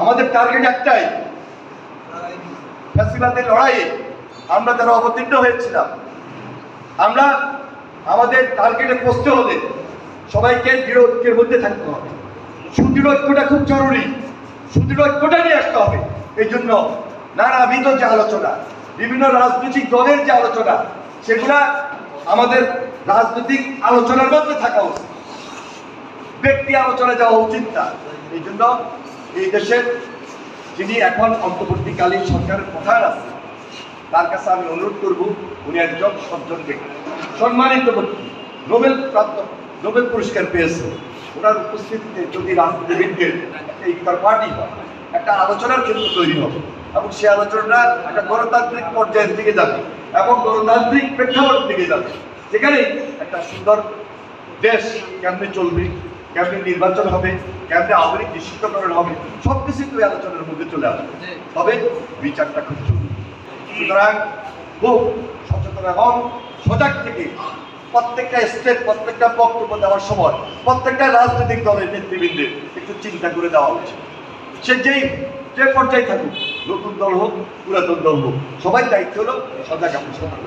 আমাদের টার্গেট একটাই। ফ্যাসিবাদের লড়াইয়ে আমরা যারা অবতীর্ণ হয়েছিলাম, আমরা আমাদের টার্গেটে পৌঁছতে হলে সবাইকে দৃঢ় মধ্যে থাকতে হবে। সুদৃঢ় ঐক্যটা খুব জরুরি। সুদৃঢ় ঐক্যটা নিয়ে আসতে হবে। এই জন্য নানাবিধ যে আলোচনা, বিভিন্ন রাজনৈতিক দলের যে আলোচনা, সেগুলা আমাদের রাজনৈতিক আলোচনার মধ্যে থাকা উচিত। ব্যক্তি আলোচনা যাওয়া উচিত না। এই জন্য এই দেশের যিনি এখন অন্তর্বর্তীকালীন সরকারের প্রধান আছে, তার কাছে আমি অনুরোধ করব, উনি একজন সজ্জন ব্যক্তি, সম্মানিত ব্যক্তি, নোবেল প্রাপ্ত, নোবেল পুরস্কার পেয়েছে। ওনার উপস্থিতিতে যদি রাজনীতিবিদদের একটা পার্টি হয়, একটা আলোচনার ক্ষেত্র তৈরি হবে, এবং সে আলোচনাটা একটা গণতান্ত্রিক পর্যায়ের দিকে যাবে, এবং গণতান্ত্রিক প্রেক্ষাপটের দিকে যাবে যেখানে একটা সুন্দর দেশ কেমনে চলবে কেমনে নির্বাচন হবে কেমনে আওয়ামী লীগ নিষিদ্ধকরণ হবে সব কিছু তুই আলোচনার মধ্যে চলে আসবে। তবে বিচারটা খুব জরুরি। সুতরাং খুব সচেতন এবং সজাগ থেকে প্রত্যেকটা স্টেট প্রত্যেকটা বক্তব্য দেওয়ার সময় প্রত্যেকটা রাজনৈতিক দলের নেতৃবৃন্দের একটু চিন্তা করে দেওয়া উচিত। সে যেই যে পর্যায়ে থাকুক নতুন দল হোক পুরাতন দল হোক সবাই দায়িত্ব হলো সজাগ এবং সতর্ক।